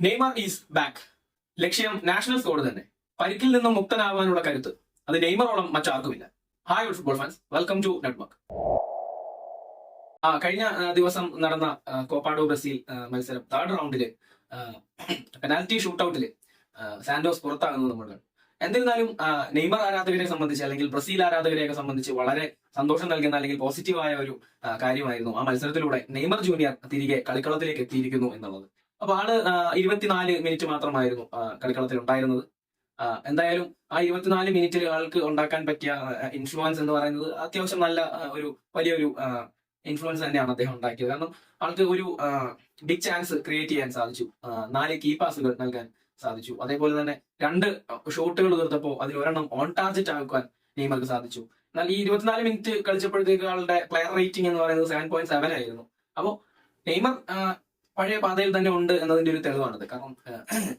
Neymar is back. ലക്ഷ്യം national squad തന്നെ. പരിക്കിൽ നിന്നും മുക്തനാവാനുള്ള കരുത്ത്. അത് നെയ്മറോളം മറ്റാർക്കുമില്ല. Hi football fans welcome to network ആ കഴിഞ്ഞ ദിവസം നടന്ന കോപ്പാഡോ ബ്രസീൽ മത്സരം തേർഡ് റൗണ്ടിൽ പെനാൽറ്റി ഷൂട്ടൌട്ടിൽ സാന്റോസ് പുറത്താകുന്നത് നമ്മൾ ആ, നെയ്മർ ആരാധകരെ സംബന്ധിച്ച് അല്ലെങ്കിൽ ബ്രസീൽ ആരാധകരെയൊക്കെ സംബന്ധിച്ച് വളരെ സന്തോഷം നൽകുന്ന അല്ലെങ്കിൽ പോസിറ്റീവായ ഒരു കാര്യമായിരുന്നു ആ മത്സരത്തിലൂടെ നെയ്മർ ജൂനിയർ തിരികെ കളിക്കളത്തിലേക്ക് എത്തിയിരിക്കുന്നു എന്നുള്ളത്. അപ്പൊ ആൾ ഇരുപത്തിനാല് മിനിറ്റ് മാത്രമായിരുന്നു കളിക്കളത്തിൽ ഉണ്ടായിരുന്നത്. എന്തായാലും ആ ഇരുപത്തിനാല് മിനിറ്റിൽ ആൾക്ക് ഉണ്ടാക്കാൻ പറ്റിയ ഇൻഫ്ലുവൻസ് എന്ന് പറയുന്നത് അത്യാവശ്യം നല്ല ഒരു വലിയൊരു ഇൻഫ്ലുവൻസ് തന്നെയാണ് അദ്ദേഹം ഉണ്ടാക്കിയത്. കാരണം ആൾക്ക് ഒരു ബിഗ് ചാൻസ് ക്രിയേറ്റ് ചെയ്യാൻ സാധിച്ചു. നാല് കീ പാസുകൾ നൽകാൻ സാധിച്ചു. അതേപോലെ തന്നെ രണ്ട് ഷോട്ടുകൾ തീർത്തപ്പോൾ അതിൽ ഒരെണ്ണം ഓൺ ടാർജറ്റ് ആക്കാൻ നെയ്മർക്ക് സാധിച്ചു. എന്നാൽ ഈ ഇരുപത്തിനാല് മിനിറ്റ് കളിച്ചപ്പോഴത്തേക്ക് ആളുടെ പ്ലെയർ റേറ്റിംഗ് എന്ന് പറയുന്നത് സെവൻ പോയിന്റ് സെവൻ ആയിരുന്നു. അപ്പോൾ നെയ്മർ പഴയ പാതയിൽ തന്നെ ഉണ്ട് എന്നതിന്റെ ഒരു തെളിവാണിത്. കാരണം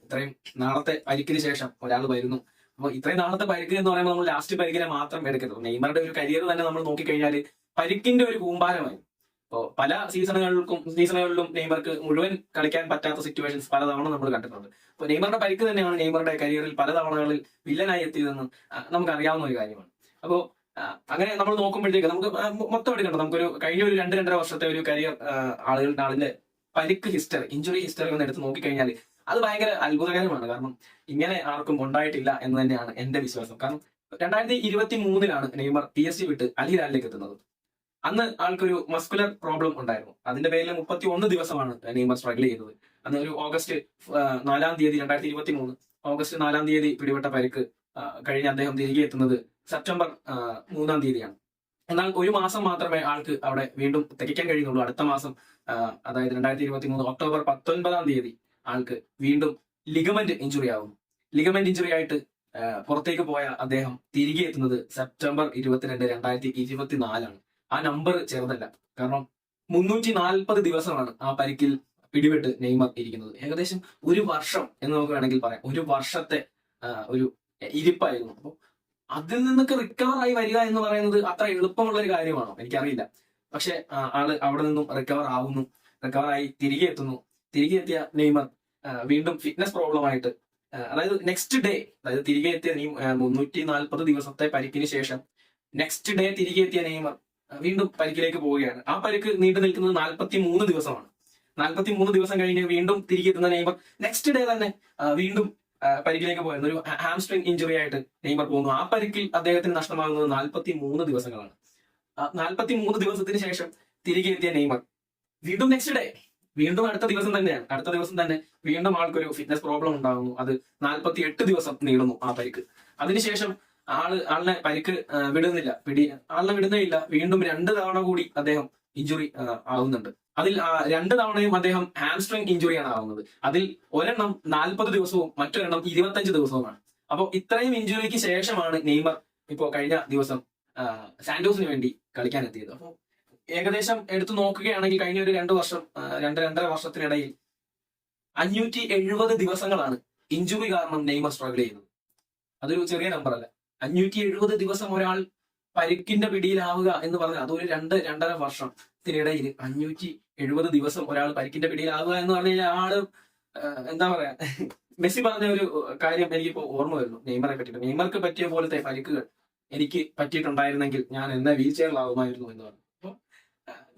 ഇത്രയും നാളത്തെ പരിക്കിന് ശേഷം ഒരാൾ വരുന്നു. അപ്പൊ ഇത്രയും നാളത്തെ പരിക്ക് എന്ന് പറയുമ്പോൾ നമ്മൾ ലാസ്റ്റ് പരിക്കിനെ മാത്രം എടുക്കരുത്. നെയ്മറുടെ ഒരു കരിയർ തന്നെ നമ്മൾ നോക്കിക്കഴിഞ്ഞാൽ പരിക്കിന്റെ ഒരു കൂമ്പാരമായി ഇപ്പോൾ പല സീസണുകൾക്കും സീസണുകളിലും നെയ്മർക്ക് മുഴുവൻ കളിക്കാൻ പറ്റാത്ത സിറ്റുവേഷൻസ് പലതവണ നമ്മൾ കണ്ടിട്ടുണ്ട്. അപ്പോൾ നെയ്മറുടെ പരിക്ക് തന്നെയാണ് നെയ്മറുടെ കരിയറിൽ പല തവണകളിൽ വില്ലനായി എത്തിയതെന്ന് നമുക്കറിയാവുന്ന ഒരു കാര്യമാണ്. അപ്പോൾ അങ്ങനെ നമ്മൾ നോക്കുമ്പോഴത്തേക്ക് നമുക്ക് മൊത്തം എടുക്കണ്ട. നമുക്കൊരു കഴിഞ്ഞ ഒരു രണ്ട് രണ്ടര വർഷത്തെ ഒരു കരിയർ ആളുകളുടെ ആളിന്റെ പരിക്ക് ഹിസ്റ്ററി ഇഞ്ചുറി ഹിസ്റ്ററി ഒന്ന് എടുത്ത് നോക്കിക്കഴിഞ്ഞാൽ അത് ഭയങ്കര അത്ഭുതകരമാണ്. കാരണം ഇങ്ങനെ ആർക്കും ഉണ്ടായിട്ടില്ല എന്ന് തന്നെയാണ് എന്റെ വിശ്വാസം. കാരണം രണ്ടായിരത്തി ഇരുപത്തി മൂന്നിലാണ് നെയ്മർ പി എസ് സി വിട്ട് അലിഹിലാലിലേക്ക് എത്തുന്നത്. അന്ന് ആൾക്കൊരു മസ്കുലർ പ്രോബ്ലം ഉണ്ടായിരുന്നു. അതിന്റെ പേരിൽ മുപ്പത്തി ഒന്ന് ദിവസമാണ് നെയ്മർ സ്ട്രഗിൾ ചെയ്തത്. അന്ന് ഒരു ഓഗസ്റ്റ് നാലാം തീയതി രണ്ടായിരത്തി ഇരുപത്തി മൂന്ന് ഓഗസ്റ്റ് നാലാം തീയതി പിടിപെട്ട പരിക്ക് കഴിഞ്ഞ് അദ്ദേഹം തിരികെ എത്തുന്നത് സെപ്റ്റംബർ മൂന്നാം തീയതിയാണ്. എന്നാൽ ഒരു മാസം മാത്രമേ ആൾക്ക് അവിടെ വീണ്ടും തികയ്ക്കാൻ കഴിയുന്നുള്ളൂ. അടുത്ത മാസം അതായത് രണ്ടായിരത്തി ഇരുപത്തി മൂന്ന് ഒക്ടോബർ പത്തൊൻപതാം തീയതി ആൾക്ക് വീണ്ടും ലിഗമെന്റ് ഇഞ്ചുറി ആകുന്നു ലിഗമെന്റ് ഇഞ്ചുറി ആയിട്ട് പുറത്തേക്ക് പോയ അദ്ദേഹം തിരികെ എത്തുന്നത് സെപ്റ്റംബർ ഇരുപത്തിരണ്ട് രണ്ടായിരത്തി ഇരുപത്തിനാലാണ് ആ നമ്പർ ചെറുതല്ല. കാരണം മുന്നൂറ്റി നാൽപ്പത് ദിവസമാണ് ആ പരിക്കിൽ പിടിപെട്ട് നെയ്മർ ഇരിക്കുന്നത്. ഏകദേശം ഒരു വർഷം എന്ന് നമുക്ക് വേണമെങ്കിൽ പറയാം. ഒരു വർഷത്തെ ഒരു ഇരിപ്പായിരുന്നു. അപ്പോൾ അതിൽ നിന്നൊക്കെ റിക്കവർ ആയി വരിക എന്ന് പറയുന്നത് അത്ര എളുപ്പമുള്ള ഒരു കാര്യമാണോ? എനിക്കറിയില്ല. പക്ഷെ ആൾ അവിടെ നിന്നും റിക്കവർ ആവുന്നു. റിക്കവർ ആയി തിരികെ എത്തുന്നു. തിരികെ എത്തിയ നെയ്മർ വീണ്ടും ഫിറ്റ്നസ് പ്രോബ്ലം ആയിട്ട് അതായത് നെക്സ്റ്റ് ഡേ അതായത് തിരികെ എത്തിയ മുന്നൂറ്റി നാൽപ്പത് ദിവസത്തെ പരിക്കിന് ശേഷം നെക്സ്റ്റ് ഡേ തിരികെ എത്തിയ നെയ്മർ വീണ്ടും പരിക്കിലേക്ക് പോവുകയാണ്. ആ പരിക്ക് നീണ്ടു നിൽക്കുന്നത് നാൽപ്പത്തി മൂന്ന് ദിവസമാണ്. നാൽപ്പത്തി മൂന്ന് ദിവസം കഴിഞ്ഞ് വീണ്ടും തിരികെ എത്തുന്ന നെയ്മർ നെക്സ്റ്റ് ഡേ തന്നെ വീണ്ടും പരിക്കിലേക്ക് പോയിരുന്നു ഒരു ഹാംസ്ട്രിങ് ഇഞ്ചുറി ആയിട്ട് നെയ്മർ പോകുന്നു. ആ പരിക്കിൽ അദ്ദേഹത്തിന് നഷ്ടമാകുന്നത് നാൽപ്പത്തി മൂന്ന് ദിവസങ്ങളാണ്. നാൽപ്പത്തി മൂന്ന് ദിവസത്തിന് ശേഷം തിരികെ എത്തിയ നെയ്മർ വീണ്ടും നെക്സ്റ്റ് ഡേ വീണ്ടും അടുത്ത ദിവസം തന്നെയാണ്. അടുത്ത ദിവസം തന്നെ വീണ്ടും ആൾക്കൊരു ഫിറ്റ്നസ് പ്രോബ്ലം ഉണ്ടാകുന്നു. അത് നാൽപ്പത്തി എട്ട് ദിവസം നീളുന്നു ആ പരിക്ക്. അതിനുശേഷം ആൾ ആളിനെ പരിക്ക് വിടുന്നില്ല. പിടി ആളിനെ വിടുന്നേ ഇല്ല. വീണ്ടും രണ്ട് തവണ കൂടി അദ്ദേഹം ഇഞ്ചുറി ആവുന്നുണ്ട്. അതിൽ രണ്ട് തവണയും അദ്ദേഹം ഹാംസ്ട്രിങ് ഇഞ്ചുറിയാണ് ആവുന്നത്. അതിൽ ഒരെണ്ണം നാൽപ്പത് ദിവസവും മറ്റൊരെണ്ണം ഇരുപത്തഞ്ച് ദിവസവുമാണ്. അപ്പോൾ ഇത്രയും ഇഞ്ചുറിക്ക് ശേഷമാണ് നെയ്മർ ഇപ്പോ കഴിഞ്ഞ ദിവസം സാന്റോസിന് വേണ്ടി കളിക്കാൻ എത്തിയത് അപ്പോൾ ഏകദേശം എടുത്തു നോക്കുകയാണെങ്കിൽ കഴിഞ്ഞ ഒരു രണ്ട് വർഷം രണ്ട് രണ്ടര വർഷത്തിനിടയിൽ അഞ്ഞൂറ്റി എഴുപത് ദിവസങ്ങളാണ് ഇഞ്ചുറി കാരണം നെയ്മർ സ്ട്രഗിൾ ചെയ്യുന്നത്. അതൊരു ചെറിയ നമ്പർ അല്ല. അഞ്ഞൂറ്റി എഴുപത് ദിവസം ഒരാൾ പരിക്കിന്റെ പിടിയിലാവുക എന്ന് പറഞ്ഞാൽ അതൊരു രണ്ട് രണ്ടര വർഷത്തിനിടയിൽ അഞ്ഞൂറ്റി എഴുപത് ദിവസം ഒരാൾ പരിക്കിന്റെ പിടിയിലാവുക എന്ന് പറഞ്ഞു കഴിഞ്ഞാൽ ആൾ എന്താ പറയാ മെസ്സി പറഞ്ഞ ഒരു കാര്യം എനിക്കിപ്പോ ഓർമ്മ വരുന്നു. നെയ്മറെ പറ്റിയിട്ട്. നെയ്മർക്ക് പറ്റിയ പോലത്തെ പരിക്കുകൾ എനിക്ക് പറ്റിയിട്ടുണ്ടായിരുന്നെങ്കിൽ ഞാൻ എന്നെ വീൽ ചെയറിലാവുമായിരുന്നു എന്ന് പറഞ്ഞു. അപ്പൊ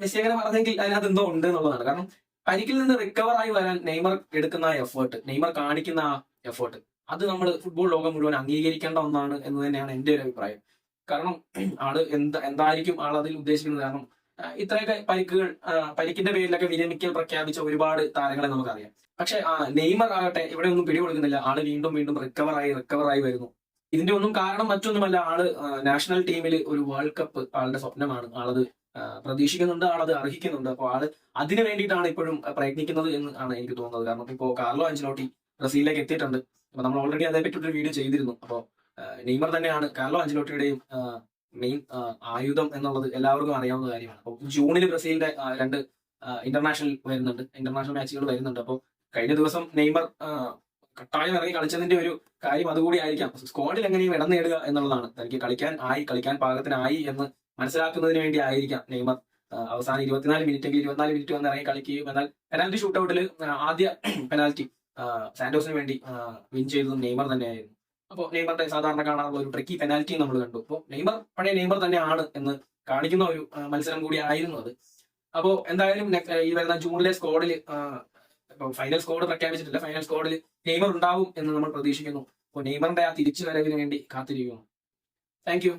മെസ്സി അങ്ങനെ പറഞ്ഞെങ്കിൽ അതിനകത്ത് എന്തോ ഉണ്ട് എന്നുള്ളതാണ്. കാരണം പരിക്കിൽ നിന്ന് റിക്കവർ ആയി വരാൻ നെയ്മർ എടുക്കുന്ന എഫേർട്ട് നെയ്മർ കാണിക്കുന്ന ആ എഫേർട്ട് അത് നമ്മൾ ഫുട്ബോൾ ലോകം മുഴുവൻ അംഗീകരിക്കേണ്ട ഒന്നാണ് എന്ന് തന്നെയാണ് എന്റെ ഒരു അഭിപ്രായം. കാരണം ആൾ എന്താ എന്തായിരിക്കും ആൾ അതിൽ ഉദ്ദേശിക്കുന്നത്? കാരണം ഇത്രയൊക്കെ പരിക്കുകൾ പരിക്കിന്റെ പേരിലൊക്കെ വിരമിക്കൽ പ്രഖ്യാപിച്ച ഒരുപാട് താരങ്ങളെ നമുക്കറിയാം. പക്ഷെ നെയ്മർ ആകട്ടെ ഇവിടെ ഒന്നും പിടികൊടുക്കുന്നില്ല. ആൾ വീണ്ടും വീണ്ടും റിക്കവറായി റിക്കവറായി വരുന്നു. ഇതിന്റെ ഒന്നും കാരണം മറ്റൊന്നുമല്ല ആൾ നാഷണൽ ടീമിൽ ഒരു വേൾഡ് കപ്പ് ആളുടെ സ്വപ്നമാണ്. ആളത് പ്രതീക്ഷിക്കുന്നുണ്ട് ആളത് അർഹിക്കുന്നുണ്ട്. അപ്പോൾ ആൾ അതിനു വേണ്ടിയിട്ടാണ് ഇപ്പോഴും പ്രയത്നിക്കുന്നത് എന്ന് ആണ് എനിക്ക് തോന്നുന്നത്. കാരണം ഇപ്പോൾ കാർലോ അഞ്ചലോട്ടി ബ്രസീലിലേക്ക് എത്തിയിട്ടുണ്ട്. അപ്പൊ നമ്മൾ ഓൾറെഡി അതേ പറ്റി ഒരു വീഡിയോ ചെയ്തിരുന്നു. അപ്പോൾ നെയ്മർ തന്നെയാണ് കാർലോ അഞ്ചലോട്ടിയുടെയും മെയിൻ ആയുധം എന്നുള്ളത് എല്ലാവർക്കും അറിയാവുന്ന കാര്യമാണ്. അപ്പോൾ ജൂണിൽ ബ്രസീലിന്റെ രണ്ട് ഇന്റർനാഷണൽ വരുന്നുണ്ട്. ഇന്റർനാഷണൽ മാച്ചുകൾ വരുന്നുണ്ട്. അപ്പോൾ കഴിഞ്ഞ ദിവസം നെയ്മർ കട്ടായം ഇറങ്ങി കളിച്ചതിന്റെ ഒരു കാര്യം അതുകൂടി ആയിരിക്കാം. സ്ക്വാഡിൽ എങ്ങനെയും ഇടം നേടുക എന്നുള്ളതാണ്. തനിക്ക് കളിക്കാൻ ആയി കളിക്കാൻ പാകത്തിനായി എന്ന് മനസ്സിലാക്കുന്നതിന് വേണ്ടി ആയിരിക്കാം നെയ്മർ. അവസാനം ഇരുപത്തിനാല് മിനിറ്റ് എങ്കിൽ ഇരുപത്തിനാല് മിനിറ്റ് വന്ന് ഇറങ്ങി കളിക്കുകയും എന്നാൽ പെനാൽറ്റി ഷൂട്ടൌട്ടിൽ ആദ്യ പെനാൽറ്റി സാന്റോസിന് വേണ്ടി വിൻ ചെയ്തതും നെയ്മർ തന്നെയായിരുന്നു. അപ്പോൾ നെയ്മറിന്റെ സാധാരണ കാണാറുള്ള ഒരു ട്രിക്കി പെനാൽറ്റി നമ്മൾ കണ്ടു. അപ്പോൾ നെയ്മർ പഴയ നെയ്മർ തന്നെയാണ് എന്ന് കാണിക്കുന്ന ഒരു മത്സരം കൂടി ആയിരുന്നു അത്. അപ്പോൾ എന്തായാലും ഈ വരുന്ന ജൂണിലെ സ്ക്വാഡിൽ ഫൈനൽ സ്കോഡ് പ്രഖ്യാപിച്ചിട്ടില്ല. ഫൈനൽ സ്കോഡിൽ നെയ്മർ ഉണ്ടാവും എന്ന് നമ്മൾ പ്രതീക്ഷിക്കുന്നു. അപ്പോൾ നെയ്മറിന്റെ ആ തിരിച്ചു വരവിന് വേണ്ടി കാത്തിരിക്കുന്നു. താങ്ക്